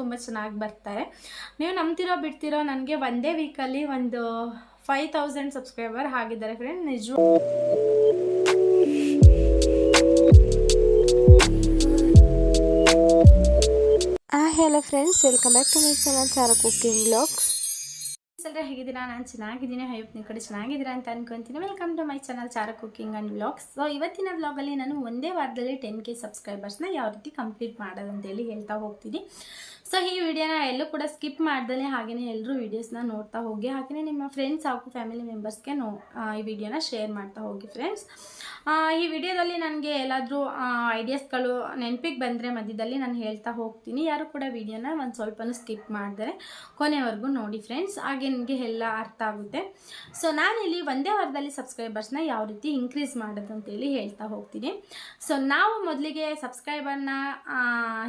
ತುಂಬ ಚೆನ್ನಾಗಿ ಬರ್ತಾರೆ. ನೀವು ನಂಬ್ತಿರೋ ಬಿಡ್ತಿರೋ ನನಗೆ ಒಂದೇ ವೀಕಲ್ಲಿ ಒಂದು ಫೈವ್ ತೌಸಂಡ್ ಸಬ್ಸ್ಕ್ರೈಬರ್ ಆಗಿದ್ದಾರೆ ಫ್ರೆಂಡ್ ನಿಜ. Hello hello friends welcome back to my channel Chara cooking blogs ಎಲ್ಲರೂ ಹೇಗಿದ್ದೀರಾ? ನಾನು ಚೆನ್ನಾಗಿದ್ದೀನಿ. ಹೈಪ್ ನಿಮ್ಮ ಕಡೆ ಚೆನ್ನಾಗಿದ್ದೀರಾ ಅಂತ ಅನ್ಕೊಂತೀನಿ. Welcome to my channel Chara cooking and vlogs so ಇವತ್ತಿನ ವ್ಲಾಗಲ್ಲಿ ನಾನು ಒಂದೇ ವಾರದಲ್ಲಿ ಟೆನ್ ಕೆ ಸಬ್ಸ್ಕ್ರೈಬರ್ಸ್ನ ಯಾವ ರೀತಿ ಕಂಪ್ಲೀಟ್ ಮಾಡೋದು ಅಂತೇಳಿ ಹೇಳ್ತಾ ಹೋಗ್ತೀನಿ. ಸೊ ಈ ವಿಡಿಯೋನ ಎಲ್ಲೂ ಕೂಡ ಸ್ಕಿಪ್ ಮಾಡ್ದಲೇ ಹಾಗೆಯೇ ಎಲ್ಲರೂ ವೀಡಿಯೋಸ್ನ ನೋಡ್ತಾ ಹೋಗಿ ಹಾಗೆಯೇ ನಿಮ್ಮ ಫ್ರೆಂಡ್ಸ್ ಹಾಗೂ ಫ್ಯಾಮಿಲಿ ಮೆಂಬರ್ಸ್ಗೆ ನೋ ಈ ವಿಡಿಯೋನ ಶೇರ್ ಮಾಡ್ತಾ ಹೋಗಿ ಫ್ರೆಂಡ್ಸ್ ಈ ವಿಡಿಯೋದಲ್ಲಿ ನನಗೆ ಎಲ್ಲಾದರೂ ಐಡಿಯಾಸ್ಗಳು ನೆನಪಿಗೆ ಬಂದರೆ ಮಧ್ಯದಲ್ಲಿ ನಾನು ಹೇಳ್ತಾ ಹೋಗ್ತೀನಿ. ಯಾರು ಕೂಡ ವಿಡಿಯೋನ ಒಂದು ಸ್ವಲ್ಪನೂ ಸ್ಕಿಪ್ ಮಾಡಿದರೆ ಕೊನೆವರೆಗೂ ನೋಡಿ ಫ್ರೆಂಡ್ಸ್ ಹಾಗೆ ನಿಮಗೆ ಎಲ್ಲ ಅರ್ಥ ಆಗುತ್ತೆ. ಸೊ ನಾನಿಲ್ಲಿ ಒಂದೇ ವಾರದಲ್ಲಿ ಸಬ್ಸ್ಕ್ರೈಬರ್ಸ್ನ ಯಾವ ರೀತಿ ಇನ್ಕ್ರೀಸ್ ಮಾಡೋದು ಅಂತೇಳಿ ಹೇಳ್ತಾ ಹೋಗ್ತೀನಿ. ಸೊ ನಾವು ಮೊದಲಿಗೆ ಸಬ್ಸ್ಕ್ರೈಬರ್ನ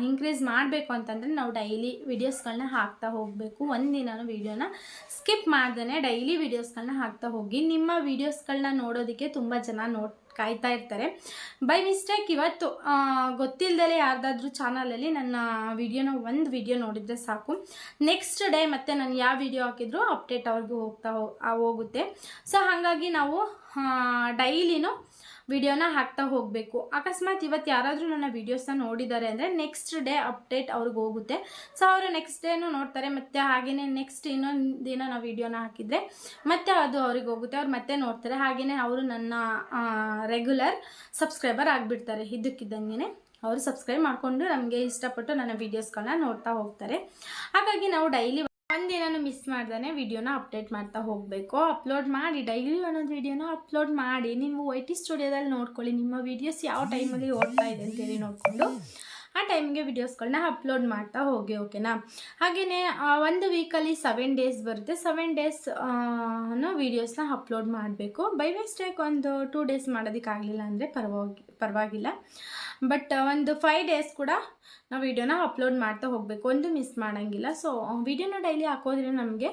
ಇನ್ಕ್ರೀಸ್ ಮಾಡಬೇಕು ಅಂತಂದರೆ ನಾವು ಡೈಲಿ ವಿಡಿಯೋಸ್ಗಳನ್ನ ಹಾಕ್ತಾ ಹೋಗಬೇಕು. ಒಂದಿನೂ ವೀಡಿಯೋನ ಸ್ಕಿಪ್ ಮಾಡ್ದೇ ಡೈಲಿ ವಿಡಿಯೋಸ್ಗಳನ್ನ ಹಾಕ್ತಾ ಹೋಗಿ. ನಿಮ್ಮ ವೀಡಿಯೋಸ್ಗಳನ್ನ ನೋಡೋದಕ್ಕೆ ತುಂಬ ಜನ ನೋಡ್, ಕಾಯ್ತಾ ಇರ್ತಾರೆ. ಬೈ ಮಿಸ್ಟೇಕ್ ಇವತ್ತು ಗೊತ್ತಿಲ್ಲದಲೇ ಯಾರ್ದಾದ್ರೂ ಚಾನಲಲ್ಲಿ ನನ್ನ ವಿಡಿಯೋನ ಒಂದು ವಿಡಿಯೋ ನೋಡಿದರೆ ಸಾಕು. ನೆಕ್ಸ್ಟ್ ಡೇ ಮತ್ತೆ ನಾನು ಯಾವ ವಿಡಿಯೋ ಹಾಕಿದ್ರು ಅಪ್ಡೇಟ್ ಅವ್ರಿಗೂ ಹೋಗ್ತಾ ಹೋಗುತ್ತೆ. ಸೊ ಹಾಗಾಗಿ ನಾವು ಡೈಲಿನೂ ವಿಡಿಯೋನ ಹಾಕ್ತಾ ಹೋಗಬೇಕು. ಅಕಸ್ಮಾತ್ ಇವತ್ತು ಯಾರಾದರೂ ನನ್ನ ವೀಡಿಯೋಸ್ನ ನೋಡಿದ್ದಾರೆ ಅಂದರೆ ನೆಕ್ಸ್ಟ್ ಡೇ ಅಪ್ಡೇಟ್ ಅವ್ರಿಗೆ ಹೋಗುತ್ತೆ. ಸೊ ಅವರು ನೆಕ್ಸ್ಟ್ ಡೇನೂ ನೋಡ್ತಾರೆ. ಮತ್ತು ಹಾಗೆಯೇ ನೆಕ್ಸ್ಟ್ ಇನ್ನೊಂದು ದಿನ ನಾವು ವಿಡಿಯೋನ ಹಾಕಿದರೆ ಮತ್ತೆ ಅದು ಅವ್ರಿಗೆ ಹೋಗುತ್ತೆ. ಅವ್ರು ಮತ್ತೆ ನೋಡ್ತಾರೆ. ಹಾಗೆಯೇ ಅವರು ನನ್ನ ರೆಗ್ಯುಲರ್ ಸಬ್ಸ್ಕ್ರೈಬರ್ ಆಗಿಬಿಡ್ತಾರೆ. ಇದ್ದಕ್ಕಿದ್ದಂಗೆ ಅವರು ಸಬ್ಸ್ಕ್ರೈಬ್ ಮಾಡಿಕೊಂಡು ನಮಗೆ ಇಷ್ಟಪಟ್ಟು ನನ್ನ ವೀಡಿಯೋಸ್ಗಳನ್ನ ನೋಡ್ತಾ ಹೋಗ್ತಾರೆ. ಹಾಗಾಗಿ ನಾವು ಡೈಲಿ ಒಂದಿನ ಮಿಸ್ ಮಾಡ್ದೇ ವಿಡಿಯೋನ ಅಪ್ಡೇಟ್ ಮಾಡ್ತಾ ಹೋಗಬೇಕು. ಅಪ್ಲೋಡ್ ಮಾಡಿ ಡೈಲಿ ಒಂದೊಂದು ವಿಡಿಯೋನ ಅಪ್ಲೋಡ್ ಮಾಡಿ. ನೀವು ವೈ ಟಿ ಸ್ಟುಡಿಯೋದಲ್ಲಿ ನೋಡ್ಕೊಳ್ಳಿ. ನಿಮ್ಮ ವೀಡಿಯೋಸ್ ಯಾವ ಟೈಮಲ್ಲಿ ಓಡ್ತಾ ಇದೆ ಅಂತೇಳಿ ನೋಡಿಕೊಂಡು ಆ ಟೈಮ್ಗೆ ವಿಡಿಯೋಸ್ಗಳನ್ನ ಅಪ್ಲೋಡ್ ಮಾಡ್ತಾ ಹೋಗಿ ಓಕೆನಾ ಹಾಗೆಯೇ ಒಂದು ವೀಕಲ್ಲಿ ಸೆವೆನ್ ಡೇಸ್ ಬರುತ್ತೆ. ಸೆವೆನ್ ಡೇಸ್ ವೀಡಿಯೋಸ್ನ ಅಪ್ಲೋಡ್ ಮಾಡಬೇಕು. ಬೈ ಮಿಸ್ಟೇಕ್ ಒಂದು ಟೂ ಡೇಸ್ ಮಾಡೋದಕ್ಕಾಗಲಿಲ್ಲ ಅಂದರೆ ಪರವಾಗಿ, ಪರವಾಗಿಲ್ಲ. ಬಟ್ ಒಂದು ಫೈವ್ ಡೇಸ್ ಕೂಡ ನಾವು ವಿಡಿಯೋನ ಅಪ್ಲೋಡ್ ಮಾಡ್ತಾ ಹೋಗಬೇಕು. ಒಂದು ಮಿಸ್ ಮಾಡೋಂಗಿಲ್ಲ. ಸೊ ವಿಡಿಯೋನ ಡೈಲಿ ಹಾಕೋದ್ರೆ ನಮಗೆ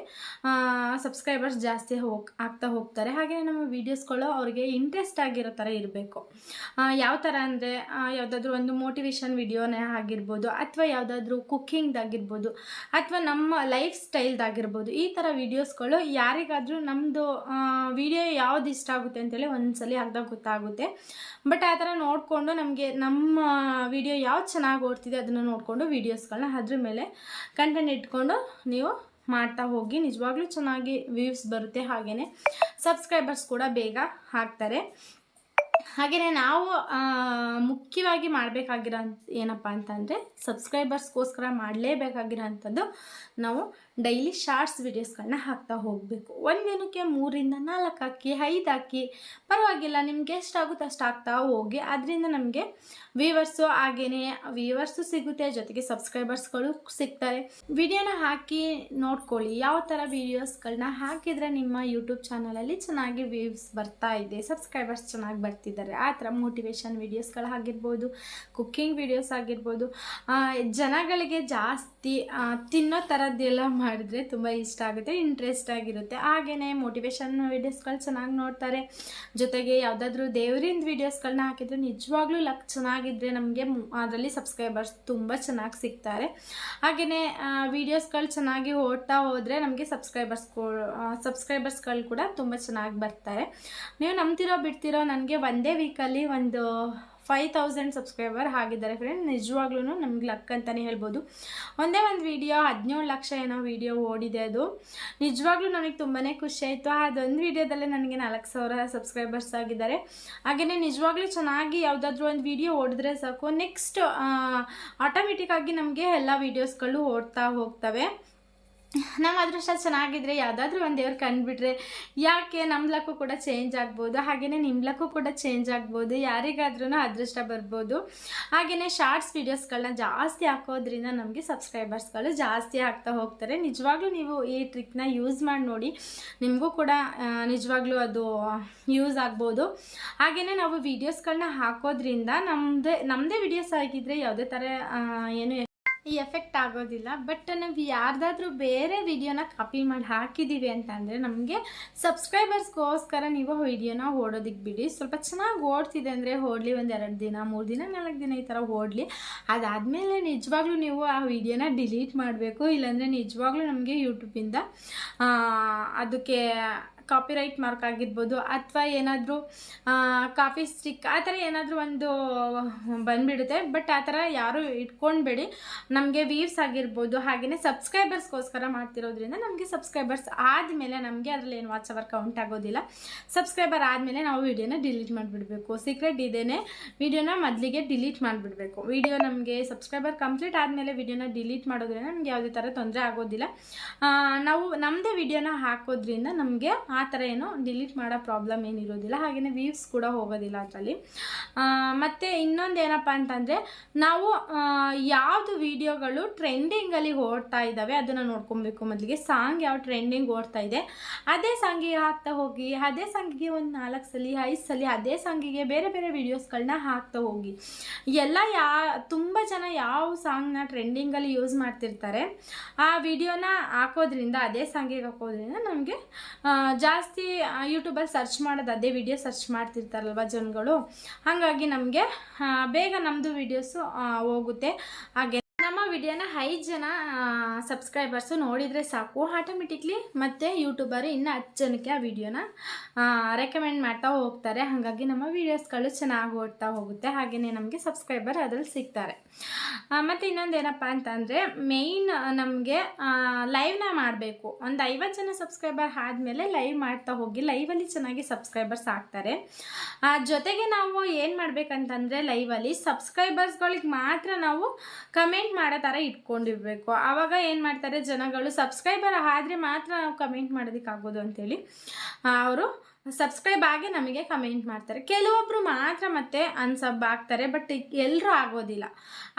ಸಬ್ಸ್ಕ್ರೈಬರ್ಸ್ ಜಾಸ್ತಿ ಹೋಗಿ, ಆಗ್ತಾ ಹೋಗ್ತಾರೆ. ಹಾಗೆ ನಮ್ಮ ವೀಡಿಯೋಸ್ಗಳು ಅವ್ರಿಗೆ ಇಂಟ್ರೆಸ್ಟ್ ಆಗಿರೋ ಥರ ಇರಬೇಕು. ಯಾವ ಥರ ಅಂದರೆ ಯಾವುದಾದ್ರೂ ಒಂದು ಮೋಟಿವೇಶನ್ ವಿಡಿಯೋನೇ ಆಗಿರ್ಬೋದು, ಅಥವಾ ಯಾವುದಾದ್ರೂ ಕುಕ್ಕಿಂಗ್ದಾಗಿರ್ಬೋದು ಅಥವಾ ನಮ್ಮ ಲೈಫ್ ಸ್ಟೈಲ್ದಾಗಿರ್ಬೋದು ಈ ಥರ ವೀಡಿಯೋಸ್ಗಳು ಯಾರಿಗಾದರೂ ನಮ್ಮದು ವಿಡಿಯೋ ಯಾವ್ದು ಇಷ್ಟ ಆಗುತ್ತೆ ಅಂತೇಳಿ ಒಂದ್ಸಲಿ ಅರ್ಧ ಗೊತ್ತಾಗುತ್ತೆ. ಬಟ್ ಆ ಥರ ನೋಡಿಕೊಂಡು ನಮಗೆ ನಮ್ಮ ವಿಡಿಯೋ ಯಾವ್ದು ಚೆನ್ನಾಗಿ ಓಡ್ತಿದೆ ಅದನ್ನು ನೋಡಿಕೊಂಡು ವೀಡಿಯೋಸ್ಗಳನ್ನ ಅದ್ರ ಮೇಲೆ ಕಂಟೆಂಟ್ ಇಟ್ಕೊಂಡು ನೀವು ಮಾಡ್ತಾ ಹೋಗಿ, ನಿಜವಾಗ್ಲೂ ಚೆನ್ನಾಗಿ ವ್ಯೂವ್ಸ್ ಬರುತ್ತೆ ಹಾಗೆಯೇ ಸಬ್ಸ್ಕ್ರೈಬರ್ಸ್ ಕೂಡ ಬೇಗ ಹಾಕ್ತಾರೆ ಹಾಗೆಯೇ ನಾವು ಮುಖ್ಯವಾಗಿ ಮಾಡಬೇಕಾಗಿರೋ ಏನಪ್ಪ ಅಂತಂದರೆ ಸಬ್ಸ್ಕ್ರೈಬರ್ಸ್ಗೋಸ್ಕರ ಮಾಡಲೇಬೇಕಾಗಿರೋ ಅಂಥದ್ದು ನಾವು ಡೈಲಿ ಶಾರ್ಟ್ಸ್ ವೀಡಿಯೋಸ್ಗಳನ್ನ ಹಾಕ್ತಾ ಹೋಗಬೇಕು. ಒಂದಿನಕ್ಕೆ ಮೂರಿಂದ ನಾಲ್ಕು ಹಾಕಿ, ಐದು ಹಾಕಿ, ಪರವಾಗಿಲ್ಲ ನಿಮ್ಗೆ ಎಷ್ಟಾಗುತ್ತೆ ಅಷ್ಟು ಹಾಕ್ತಾ ಹೋಗಿ, ಅದರಿಂದ ನಮಗೆ ವ್ಯೂವರ್ಸು ಹಾಗೆಯೇ ವೀವರ್ಸು ಸಿಗುತ್ತೆ, ಜೊತೆಗೆ ಸಬ್ಸ್ಕ್ರೈಬರ್ಸ್ಗಳು ಸಿಗ್ತಾರೆ. ವಿಡಿಯೋನ ಹಾಕಿ ನೋಡ್ಕೊಳ್ಳಿ, ಯಾವ ಥರ ವೀಡಿಯೋಸ್ಗಳನ್ನ ಹಾಕಿದರೆ ನಿಮ್ಮ ಯೂಟ್ಯೂಬ್ ಚಾನಲಲ್ಲಿ ಚೆನ್ನಾಗಿ ವೀವ್ಸ್ ಬರ್ತಾ ಇದೆ ಸಬ್ಸ್ಕ್ರೈಬರ್ಸ್ ಚೆನ್ನಾಗಿ ಬರ್ತಿದ್ದಾರೆ, ಆ ಥರ ಮೋಟಿವೇಶನ್ ವೀಡಿಯೋಸ್ಗಳಾಗಿರ್ಬೋದು ಕುಕ್ಕಿಂಗ್ ವೀಡಿಯೋಸ್ ಆಗಿರ್ಬೋದು ಜನಗಳಿಗೆ ಜಾಸ್ತಿ ಆ, ತಿನ್ನೋ ಥರದ್ದೆಲ್ಲ ಮಾಡಿದ್ರೆ ತುಂಬ ಇಷ್ಟ ಆಗುತ್ತೆ ಇಂಟ್ರೆಸ್ಟ್ ಆಗಿರುತ್ತೆ. ಹಾಗೆಯೇ ಮೋಟಿವೇಶನ್ ವೀಡಿಯೋಸ್ಗಳು ಚೆನ್ನಾಗಿ ನೋಡ್ತಾರೆ. ಜೊತೆಗೆ ಯಾವುದಾದ್ರೂ ದೇವರಿಂದ ವೀಡಿಯೋಸ್ಗಳನ್ನ ಹಾಕಿದರೆ ನಿಜವಾಗ್ಲೂ ಲಕ್ ಚೆನ್ನಾಗಿದ್ದರೆ ನಮಗೆ ಅದರಲ್ಲಿ ಸಬ್ಸ್ಕ್ರೈಬರ್ಸ್ ತುಂಬ ಚೆನ್ನಾಗಿ ಸಿಗ್ತಾರೆ. ಹಾಗೆಯೇ ವೀಡಿಯೋಸ್ಗಳು ಚೆನ್ನಾಗಿ ಓಡ್ತಾ ಹೋದರೆ ನಮಗೆ ಸಬ್ಸ್ಕ್ರೈಬರ್ಸ್ ಸಬ್ಸ್ಕ್ರೈಬರ್ಸ್ಗಳು ಕೂಡ ತುಂಬ ಚೆನ್ನಾಗಿ ಬರ್ತಾರೆ. ನೀವು ನಂಬ್ತಿರೋ ಬಿಡ್ತಿರೋ ನನಗೆ ಒಂದೇ ವೀಕಲ್ಲಿ ಒಂದು ಫೈವ್ ತೌಸಂಡ್ ಸಬ್ಸ್ಕ್ರೈಬರ್ ಆಗಿದ್ದಾರೆ ಫ್ರೆಂಡ್ ನಿಜವಾಗ್ಲೂ ನಮ್ಗೆ ಲಕ್ ಅಂತಲೇ ಹೇಳ್ಬೋದು. ಒಂದೇ ಒಂದು ವಿಡಿಯೋ ಹದಿನೇಳು ಲಕ್ಷ ಏನೋ ವಿಡಿಯೋ ಓಡಿದೆ ಅದು. ನಿಜವಾಗ್ಲೂ ನನಗೆ ತುಂಬಾ ಖುಷಿ ಆಯಿತು. ಅದೊಂದು ವಿಡಿಯೋದಲ್ಲೇ ನನಗೆ ನಾಲ್ಕು ಸಾವಿರ ಸಬ್ಸ್ಕ್ರೈಬರ್ಸ್ ಆಗಿದ್ದಾರೆ. ಹಾಗೆಯೇ ನಿಜವಾಗ್ಲೂ ಚೆನ್ನಾಗಿ ಯಾವುದಾದ್ರೂ ಒಂದು ವಿಡಿಯೋ ಓಡಿದ್ರೆ ಸಾಕು. ನೆಕ್ಸ್ಟ್ ಆಟೋಮೆಟಿಕ್ಕಾಗಿ ನಮಗೆ ಎಲ್ಲ ವೀಡಿಯೋಸ್ಗಳು ಓಡ್ತಾ ಹೋಗ್ತವೆ. ನಮ್ಮ ಅದೃಷ್ಟ ಚೆನ್ನಾಗಿದ್ರೆ ಯಾವುದಾದ್ರೂ ಒಂದು ದೇವ್ರು ಕಂಡುಬಿಟ್ರೆ ಯಾಕೆ ನಮ್ಮ ಲಕ್ಕು ಕೂಡ ಚೇಂಜ್ ಆಗ್ಬೋದು ಹಾಗೆಯೇ ನಿಮ್ಮ ಲಕ್ಕು ಕೂಡ ಚೇಂಜ್ ಆಗ್ಬೋದು ಯಾರಿಗಾದ್ರೂ ಅದೃಷ್ಟ ಬರ್ಬೋದು. ಹಾಗೆಯೇ ಶಾರ್ಟ್ಸ್ ವೀಡಿಯೋಸ್ಗಳನ್ನ ಜಾಸ್ತಿ ಹಾಕೋದ್ರಿಂದ ನಮಗೆ ಸಬ್ಸ್ಕ್ರೈಬರ್ಸ್ಗಳು ಜಾಸ್ತಿ ಆಗ್ತಾ ಹೋಗ್ತಾರೆ. ನಿಜವಾಗ್ಲೂ ನೀವು ಈ ಟ್ರಿಕ್ನ ಯೂಸ್ ಮಾಡಿ ನೋಡಿ ನಿಮಗೂ ಕೂಡ ನಿಜವಾಗ್ಲೂ ಅದು ಯೂಸ್ ಆಗ್ಬೋದು. ಹಾಗೆಯೇ ನಾವು ವೀಡಿಯೋಸ್ಗಳನ್ನ ಹಾಕೋದ್ರಿಂದ ನಮ್ಮದೇ ನಮ್ಮದೇ ವೀಡಿಯೋಸ್ ಆಗಿದ್ದರೆ ಯಾವುದೇ ಥರ ಏನು ಈ ಎಫೆಕ್ಟ್ ಆಗೋದಿಲ್ಲ. ಬಟ್ ನಾವು ಯಾರ್ದಾದ್ರೂ ಬೇರೆ ವಿಡಿಯೋನ ಕಾಪಿ ಮಾಡಿ ಹಾಕಿದ್ದೀವಿ ಅಂತ ಅಂದರೆ ನಮಗೆ ಸಬ್ಸ್ಕ್ರೈಬರ್ಸ್ಗೋಸ್ಕರ ನೀವು ವಿಡಿಯೋನ ಓಡೋದಕ್ಕೆ ಬಿಡಿ. ಸ್ವಲ್ಪ ಚೆನ್ನಾಗಿ ಓಡ್ತಿದೆ ಅಂದರೆ ಓಡಲಿ, ಒಂದು ಎರಡು ದಿನ, ಮೂರು ದಿನ, ನಾಲ್ಕು ದಿನ ಈ ಥರ ಓಡಲಿ. ಅದಾದಮೇಲೆ ನಿಜವಾಗ್ಲೂ ನೀವು ಆ ವಿಡಿಯೋನ ಡಿಲೀಟ್ ಮಾಡಬೇಕು. ಇಲ್ಲಾಂದರೆ ನಿಜವಾಗ್ಲೂ ನಮಗೆ ಯೂಟ್ಯೂಬಿಂದ ಅದಕ್ಕೆ ಕಾಪಿರೈಟ್ ಮಾರ್ಕ್ ಆಗಿರ್ಬೋದು ಅಥವಾ ಏನಾದರೂ ಕಾಫಿ ಸ್ಟಿಕ್ ಆ ಥರ ಏನಾದರೂ ಒಂದು ಬಂದುಬಿಡುತ್ತೆ. ಬಟ್ ಆ ಥರ ಯಾರೂ ಇಟ್ಕೊಂಡ್ಬೇಡಿ. ನಮಗೆ ವೀವ್ಸ್ ಆಗಿರ್ಬೋದು ಹಾಗೆಯೇ ಸಬ್ಸ್ಕ್ರೈಬರ್ಸ್ಗೋಸ್ಕರ ಮಾಡ್ತಿರೋದ್ರಿಂದ ನಮಗೆ ಸಬ್ಸ್ಕ್ರೈಬರ್ಸ್ ಆದಮೇಲೆ ನಮಗೆ ಅದರಲ್ಲಿ ಏನು ವಾಚ್ ಕೌಂಟ್ ಆಗೋದಿಲ್ಲ. ಸಬ್ಸ್ಕ್ರೈಬರ್ ಆದಮೇಲೆ ನಾವು ವಿಡಿಯೋನ ಡಿಲೀಟ್ ಮಾಡಿಬಿಡಬೇಕು. ಸೀಕ್ರೆಟ್ ಇದೇನೆ ವಿಡಿಯೋನ ಮೊದಲಿಗೆ ಡಿಲೀಟ್ ಮಾಡಿಬಿಡಬೇಕು. ವಿಡಿಯೋ ನಮಗೆ ಸಬ್ಸ್ಕ್ರೈಬರ್ ಕಂಪ್ಲೀಟ್ ಆದಮೇಲೆ ವಿಡಿಯೋನ ಡಿಲೀಟ್ ಮಾಡೋದ್ರಿಂದ ನಮಗೆ ಯಾವುದೇ ಥರ ತೊಂದರೆ ಆಗೋದಿಲ್ಲ. ನಾವು ನಮ್ಮದೇ ವಿಡಿಯೋನ ಹಾಕೋದ್ರಿಂದ ನಮಗೆ ಥರ ಏನು ಡಿಲೀಟ್ ಮಾಡೋ ಪ್ರಾಬ್ಲಮ್ ಏನಿರೋದಿಲ್ಲ ಹಾಗೆಯೇ ವೀವ್ಸ್ ಕೂಡ ಹೋಗೋದಿಲ್ಲ ಅದರಲ್ಲಿ. ಮತ್ತು ಇನ್ನೊಂದು ಏನಪ್ಪ ಅಂತಂದರೆ ನಾವು ಆ, ಯಾವುದು ವೀಡಿಯೋಗಳು ಟ್ರೆಂಡಿಂಗಲ್ಲಿ ಓಡ್ತಾ ಇದ್ದಾವೆ ಅದನ್ನು ನೋಡ್ಕೊಬೇಕು ಮೊದಲಿಗೆ. ಸಾಂಗ್ ಯಾವ ಟ್ರೆಂಡಿಂಗ್ ಓಡ್ತಾ ಇದೆ ಅದೇ ಸಾಂಗಿಗೆ ಹಾಕ್ತಾ ಹೋಗಿ ಅದೇ ಸಾಂಗಿಗೆ ಒಂದು ನಾಲ್ಕು ಸಲ ಐದು ಸಲ ಅದೇ ಸಾಂಗಿಗೆ ಬೇರೆ ಬೇರೆ ವೀಡಿಯೋಸ್ಗಳನ್ನ ಹಾಕ್ತಾ ಹೋಗಿ. ಎಲ್ಲ ಯಾ ತುಂಬ ಜನ ಯಾವ ಸಾಂಗ್ನ ಟ್ರೆಂಡಿಂಗಲ್ಲಿ ಯೂಸ್ ಮಾಡ್ತಿರ್ತಾರೆ ಆ ವಿಡಿಯೋನ ಹಾಕೋದ್ರಿಂದ ಅದೇ ಸಾಂಗಿಗೆ ಹಾಕೋದ್ರಿಂದ ನಮಗೆ ಜಾಸ್ತಿ ಯೂಟ್ಯೂಬಲ್ಲಿ ಸರ್ಚ್ ಮಾಡೋದು ಅದೇ ವಿಡಿಯೋ ಸರ್ಚ್ ಮಾಡ್ತಿರ್ತಾರಲ್ವ ಜನಗಳು? ಹಾಗಾಗಿ ನಮಗೆ ಬೇಗ ನಮ್ಮದು ವಿಡಿಯೋಸು ಹೋಗುತ್ತೆ. ಹಾಗೆ ನಮ್ಮ ವಿಡಿಯೋನ ಐದು ಜನ ಸಬ್ಸ್ಕ್ರೈಬರ್ಸು ನೋಡಿದರೆ ಸಾಕು. ಆಟೋಮೆಟಿಕ್ಲಿ ಮತ್ತು ಯೂಟ್ಯೂಬರು ಇನ್ನು ಹತ್ತು ಜನಕ್ಕೆ ಆ ವಿಡಿಯೋನ ರೆಕಮೆಂಡ್ ಮಾಡ್ತಾ ಹೋಗ್ತಾರೆ. ಹಾಗಾಗಿ ನಮ್ಮ ವೀಡಿಯೋಸ್ಗಳು ಚೆನ್ನಾಗಿ ಓಡ್ತಾ ಹೋಗುತ್ತೆ. ಹಾಗೆಯೇ ನಮಗೆ ಸಬ್ಸ್ಕ್ರೈಬರ್ ಅದರಲ್ಲಿ ಸಿಗ್ತಾರೆ. ಮತ್ತು ಇನ್ನೊಂದು ಏನಪ್ಪ ಅಂತಂದರೆ ಮೇಯ್ನ್ ನಮಗೆ ಲೈವ್ನ ಮಾಡಬೇಕು. ಒಂದು ಐವತ್ತು ಜನ ಸಬ್ಸ್ಕ್ರೈಬರ್ ಆದಮೇಲೆ ಲೈವ್ ಮಾಡ್ತಾ ಹೋಗಿ ಲೈವಲ್ಲಿ ಚೆನ್ನಾಗಿ ಸಬ್ಸ್ಕ್ರೈಬರ್ಸ್ ಆಗ್ತಾರೆ. ಜೊತೆಗೆ ನಾವು ಏನು ಮಾಡಬೇಕಂತಂದರೆ ಲೈವಲ್ಲಿ ಸಬ್ಸ್ಕ್ರೈಬರ್ಸ್ಗಳಿಗೆ ಮಾತ್ರ ನಾವು ಕಮೆಂಟ್ ಮಾಡೋ ಥರ ಇಟ್ಕೊಂಡಿರ್ಬೇಕು. ಆವಾಗ ಏನು ಮಾಡ್ತಾರೆ ಜನಗಳು ಸಬ್ಸ್ಕ್ರೈಬರ್ ಆದರೆ ಮಾತ್ರ ನಾವು ಕಮೆಂಟ್ ಮಾಡೋದಕ್ಕಾಗೋದು ಅಂತೇಳಿ. ಅವರು ಸಬ್ಸ್ಕ್ರೈಬ್ ಆಗಿ ನಮಗೆ ಕಮೆಂಟ್ ಮಾಡ್ತಾರೆ. ಕೆಲವೊಬ್ಬರು ಮಾತ್ರ ಮತ್ತೆ ಅನ್ಸಬ್ ಆಗ್ತಾರೆ ಬಟ್ ಎಲ್ಲರೂ ಆಗೋದಿಲ್ಲ.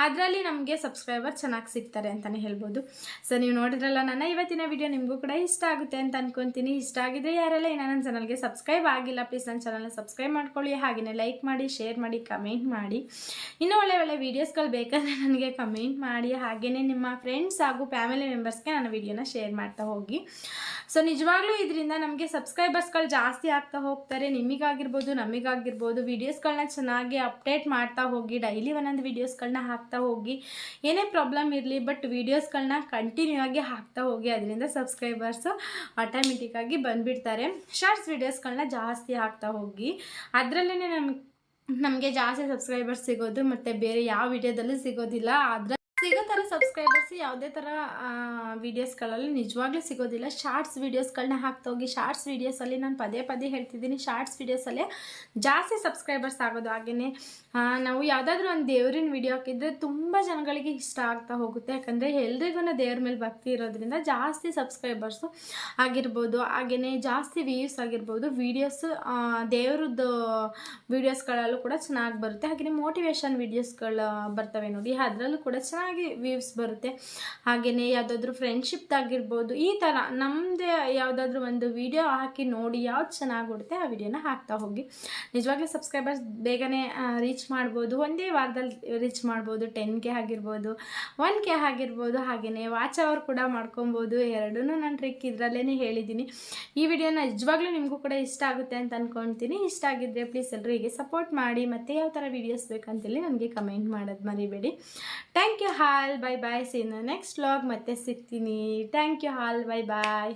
ಅದರಲ್ಲಿ ನಮಗೆ ಸಬ್ಸ್ಕ್ರೈಬರ್ ಚೆನ್ನಾಗಿ ಸಿಗ್ತಾರೆ ಅಂತಲೇ ಹೇಳ್ಬೋದು. ಸೊ ನೀವು ನೋಡಿದ್ರಲ್ಲ ನನ್ನ ಇವತ್ತಿನ ವಿಡಿಯೋ ನಿಮಗೂ ಕೂಡ ಇಷ್ಟ ಆಗುತ್ತೆ ಅಂತ ಅನ್ಕೊತೀನಿ. ಇಷ್ಟ ಆಗಿದ್ರೆ ಯಾರೆಲ್ಲ ಇನ್ನು ನನ್ನ ಚಾನಲ್ಗೆ ಸಬ್ಸ್ಕ್ರೈಬ್ ಆಗಿಲ್ಲ ಪ್ಲೀಸ್ ನನ್ನ ಚಾನಲ್ನ ಸಬ್ಸ್ಕ್ರೈಬ್ ಮಾಡ್ಕೊಳ್ಳಿ. ಹಾಗೆಯೇ ಲೈಕ್ ಮಾಡಿ ಶೇರ್ ಮಾಡಿ ಕಮೆಂಟ್ ಮಾಡಿ. ಇನ್ನೂ ಒಳ್ಳೆ ಒಳ್ಳೆ ವೀಡಿಯೋಸ್ಗಳು ಬೇಕಾದರೆ ನನಗೆ ಕಮೆಂಟ್ ಮಾಡಿ. ಹಾಗೆಯೇ ನಿಮ್ಮ ಫ್ರೆಂಡ್ಸ್ ಹಾಗೂ ಫ್ಯಾಮಿಲಿ ಮೆಂಬರ್ಸ್ಗೆ ನನ್ನ ವಿಡಿಯೋನ ಶೇರ್ ಮಾಡ್ತಾ ಹೋಗಿ. ಸೊ ನಿಜವಾಗ್ಲೂ ಇದರಿಂದ ನಮಗೆ ಸಬ್ಸ್ಕ್ರೈಬರ್ಸ್ಗಳು ಜಾಸ್ತಿ ಆಗ್ತಾ ಹೋಗ್ತಾರೆ. ನಿಮಗಾಗಿರ್ಬೋದು ನಮಗಾಗಿರ್ಬೋದು ವೀಡಿಯೋಸ್ಗಳನ್ನ ಚೆನ್ನಾಗಿ ಅಪ್ಡೇಟ್ ಮಾಡ್ತಾ ಹೋಗಿ ಡೈಲಿ ಒಂದೊಂದು ವೀಡಿಯೋಸ್ಗಳನ್ನ ಹಾಕ್ತಾ ಹೋಗಿ, ಏನೇ ಪ್ರಾಬ್ಲಮ್ ಇರಲಿ ಬಟ್ ವೀಡಿಯೋಸ್ಗಳನ್ನ ಕಂಟಿನ್ಯೂ ಆಗಿ ಹಾಕ್ತಾ ಹೋಗಿ, ಅದರಿಂದ ಸಬ್ಸ್ಕ್ರೈಬರ್ಸು ಆಟೋಮೆಟಿಕ್ಕಾಗಿ ಬಂದುಬಿಡ್ತಾರೆ. ಶಾರ್ಟ್ಸ್ ವೀಡಿಯೋಸ್ಗಳನ್ನ ಜಾಸ್ತಿ ಹಾಕ್ತಾ ಹೋಗಿ ಅದರಲ್ಲೇ ನಮ್ಗೆ ನಮಗೆ ಜಾಸ್ತಿ ಸಬ್ಸ್ಕ್ರೈಬರ್ಸ್ ಸಿಗೋದು, ಮತ್ತು ಬೇರೆ ಯಾವ ವಿಡಿಯೋದಲ್ಲೂ ಸಿಗೋದಿಲ್ಲ ಅದ್ರ ಸಿಗೋ ಥರ ಸಬ್ಸ್ಕ್ರೈಬರ್ಸ್ ಯಾವುದೇ ಥರ ವೀಡಿಯೋಸ್ಗಳಲ್ಲಿ ನಿಜವಾಗ್ಲೂ ಸಿಗೋದಿಲ್ಲ. ಶಾರ್ಟ್ಸ್ ವೀಡಿಯೋಸ್ಗಳನ್ನ ಹಾಕ್ತಾ ಹೋಗಿ ಶಾರ್ಟ್ಸ್ ವೀಡಿಯೋಸಲ್ಲಿ ನಾನು ಪದೇ ಪದೇ ಹೇಳ್ತಿದ್ದೀನಿ. ಶಾರ್ಟ್ಸ್ ವೀಡಿಯೋಸಲ್ಲೇ ಜಾಸ್ತಿ ಸಬ್ಸ್ಕ್ರೈಬರ್ಸ್ ಆಗೋದು ಹಾಗೆಯೇ ನಾವು ಯಾವುದಾದ್ರೂ ಒಂದು ದೇವ್ರಿನ ವಿಡಿಯೋ ಹಾಕಿದ್ರೆ ತುಂಬ ಜನಗಳಿಗೆ ಇಷ್ಟ ಆಗ್ತಾ ಹೋಗುತ್ತೆ. ಯಾಕಂದರೆ ಎಲ್ರಿಗೂ ದೇವ್ರ ಮೇಲೆ ಭಕ್ತಿ ಇರೋದ್ರಿಂದ ಜಾಸ್ತಿ ಸಬ್ಸ್ಕ್ರೈಬರ್ಸು ಆಗಿರ್ಬೋದು. ಹಾಗೆಯೇ ಜಾಸ್ತಿ ವ್ಯೂಸ್ ಆಗಿರ್ಬೋದು. ವೀಡಿಯೋಸ್ ದೇವ್ರದ್ದು ವೀಡಿಯೋಸ್ಗಳಲ್ಲೂ ಕೂಡ ಚೆನ್ನಾಗಿ ಬರುತ್ತೆ. ಹಾಗೆಯೇ ಮೋಟಿವೇಶನ್ ವೀಡಿಯೋಸ್ಗಳು ಬರ್ತವೆ ನೋಡಿ. ಅದರಲ್ಲೂ ಕೂಡ ಚೆನ್ನಾಗಿ ವ್ಯೂಸ್ ಬರುತ್ತೆ. ಹಾಗೆಯೇ ಯಾವುದಾದ್ರೂ ಫ್ರೆಂಡ್ಶಿಪ್ದಾಗಿರ್ಬೋದು ಈ ಥರ ನಮ್ಮದೇ ಯಾವುದಾದ್ರೂ ಒಂದು ವಿಡಿಯೋ ಹಾಕಿ ನೋಡಿ ಯಾವ್ದು ಚೆನ್ನಾಗಿ ಬಿಡುತ್ತೆ ಆ ವಿಡಿಯೋನ ಹಾಕ್ತಾ ಹೋಗಿ. ನಿಜವಾಗ್ಲೂ ಸಬ್ಸ್ಕ್ರೈಬರ್ಸ್ ಬೇಗನೆ ರೀಚ್ ಮಾಡ್ಬೋದು. ಒಂದೇ ವಾರದಲ್ಲಿ ರೀಚ್ ಮಾಡ್ಬೋದು. ಟೆನ್ ಕೆ ಆಗಿರ್ಬೋದು ಒನ್ ಕೆ ಆಗಿರ್ಬೋದು. ಹಾಗೆಯೇ ವಾಚ್ ಅವರ್ ಕೂಡ ಮಾಡ್ಕೊಬೋದು. ಎರಡೂ ನಾನು ಟ್ರಿಕ್ ಇದರಲ್ಲೇ ಹೇಳಿದ್ದೀನಿ ಈ ವಿಡಿಯೋನ ನಿಜವಾಗ್ಲೂ ನಿಮಗೂ ಕೂಡ ಇಷ್ಟ ಆಗುತ್ತೆ ಅಂತ ಅಂದ್ಕೊಳ್ತೀನಿ ಇಷ್ಟ ಆಗಿದ್ದರೆ ಪ್ಲೀಸ್ ಎಲ್ಲರೂ ಹೀಗೆ ಸಪೋರ್ಟ್ ಮಾಡಿ. ಮತ್ತೆ ಯಾವ ಥರ ವೀಡಿಯೋಸ್ ಬೇಕಂತೇಳಿ ನನಗೆ ಕಮೆಂಟ್ ಮಾಡೋದು ಮರಿಬೇಡಿ. Thank you all bye bye see next vlog ಮತ್ತೆ ಸಿಗ್ತೀನಿ. Thank you all bye bye